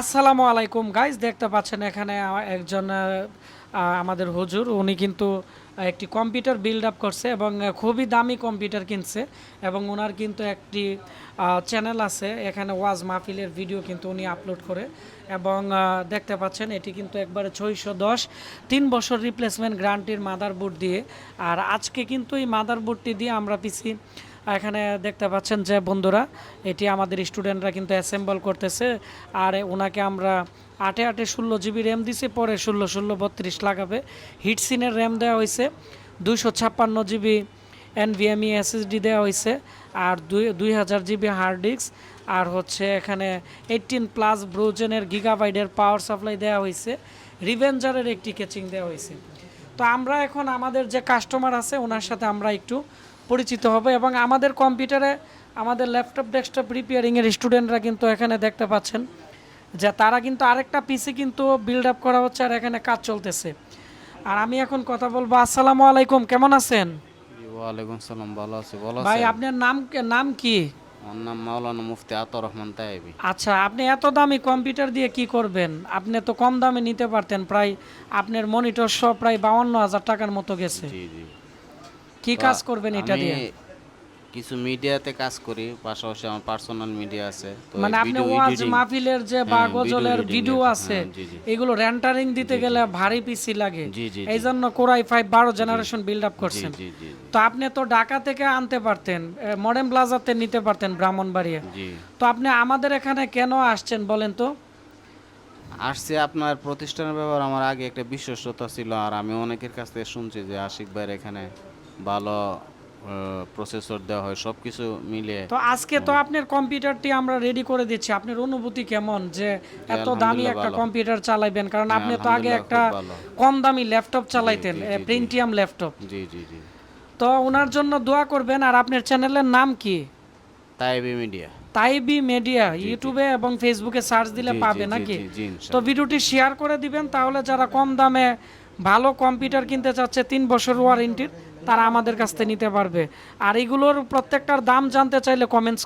আসসালামু আলাইকুম গাইজ দেখতে পাচ্ছেন এখানে একজন আমাদের হুজুর। উনি কিন্তু একটি কম্পিউটার বিল্ড আপ করছে এবং খুবই দামি কম্পিউটার কিনছে এবং ওনার কিন্তু একটি চ্যানেল আছে। এখানে ওয়াজ মাহফিলের ভিডিও কিন্তু উনি আপলোড করে এবং দেখতে পাচ্ছেন এটি কিন্তু একবারে ছয়শো দশ, তিন বছর রিপ্লেসমেন্ট গ্রান্টির মাদারবোর্ড দিয়ে। আর আজকে কিন্তু এই মাদারবোর্ডটি দিয়ে আমরা পিসি এখানে দেখতে পাচ্ছেন যে বন্ধুরা, এটি আমাদের স্টুডেন্টরা কিন্তু অ্যাসেম্বল করতেছে। আর ওনাকে আমরা আটে আটে ষোলো জিবি র্যাম দিছি, পরে ষোলো ষোলো বত্রিশ লাগাবে। হিটসিনের র্যাম দেওয়া হয়েছে, দুইশো ছাপ্পান্ন জিবি এনভিএমই এসএসডি দেওয়া হয়েছে, আর দুই দুই হাজার জিবি হার্ড ডিস্ক আর হচ্ছে এখানে এইটিন প্লাস ব্রোজেনের গিগাবাইডের পাওয়ার সাপ্লাই দেওয়া হয়েছে। রিভেঞ্জারের একটি কেচিং দেওয়া হয়েছে। তো আমরা এখন আমাদের যে কাস্টমার আছে, ওনার সাথে আমরা একটু পরিচিত হবে এবং আমাদের কম্পিউটারে আমাদের ল্যাপটপ ডেস্কটপ রিপেয়ারিংয়ের স্টুডেন্টরা কিন্তু এখানে দেখতে পাচ্ছেন যে তারা কিন্তু আরেকটা পিসি কিন্তু বিল্ড আপ করা হচ্ছে আর এখানে কাজ চলতেছে। আর আমি এখন কথা বলব আসসালামু আলাইকুম কেমন আছেন? ওয়ালাইকুম সালাম ভালো আছি ভালো ভাই আপনার নাম নাম কি? আমার নাম মাওলানা মুফতি আতর রহমান তাইবি আচ্ছা আপনি এত দামি কম্পিউটার দিয়ে কি করবেন? আপনি তো কম দামে নিতে পারতেন প্রায় আপনার মনিটর সহ প্রায় বাউন্ন হাজার টাকার মতো গেছে। জি জি। কি কাজ করবেন এটা দিয়ে? কিছু মিডিয়াতে কাজ করি পাশাপাশি আমার পার্সোনাল মিডিয়া আছে মানে আপনি ওয়াজ মাহফিলের যে বা হ্যাঁ, গজলের ভিডিও আছে। হ্যাঁ। এগুলো রেন্টারিং দিতে গেলে ভারী পিসি লাগে। এই জন্য কোরাই ফাইভ বারো জেনারেশন বিল্ড আপ করছেন। তো আপনি তো ঢাকা থেকে আনতে পারতেন মডার্ন প্লাজাতে নিতে পারতেন ব্রাহ্মণবাড়িয়া। তো আপনি আমাদের এখানে কেন আসছেন বলেন তো? আসছে আপনার প্রতিষ্ঠানের ব্যাপার আমার আগে একটা বিশ্বস্ততা ছিল আর আমি অনেকের কাছ থেকে শুনছি যে আশিক ভাইয়ের এখানে ভালো প্রসেসর দেওয়া হয় সব কিছু মিলে তো আজকে তো আপনার কম্পিউটারটি আমরা রেডি করে দিচ্ছি। আপনার অনুভূতি কেমন? যে এত দামি একটা কম্পিউটার চালাইবেন কারণ আপনি তো আগে একটা কম দামি ল্যাপটপ চালাইতেন। প্রিন্টিয়াম ল্যাপটপ জি জি। জি তো ওনার জন্য দোয়া করবেন আর আপনার চ্যানেলের নাম কি? তাইবি মিডিয়া। তাইবি মিডিয়া ইউটিউবে এবং ফেসবুকে সার্চ দিলে পাবে নাকি? তো ভিডিওটি শেয়ার করে দিবেন তাহলে যারা কম দামে ভালো কম্পিউটার কিনতে চাচ্ছে তিন বছর ওয়ারেন্টির তারা আমাদের কাছ থেকে নিতে পারবে। আর এগুলোর প্রত্যেকটার দাম জানতে চাইলে কমেন্টস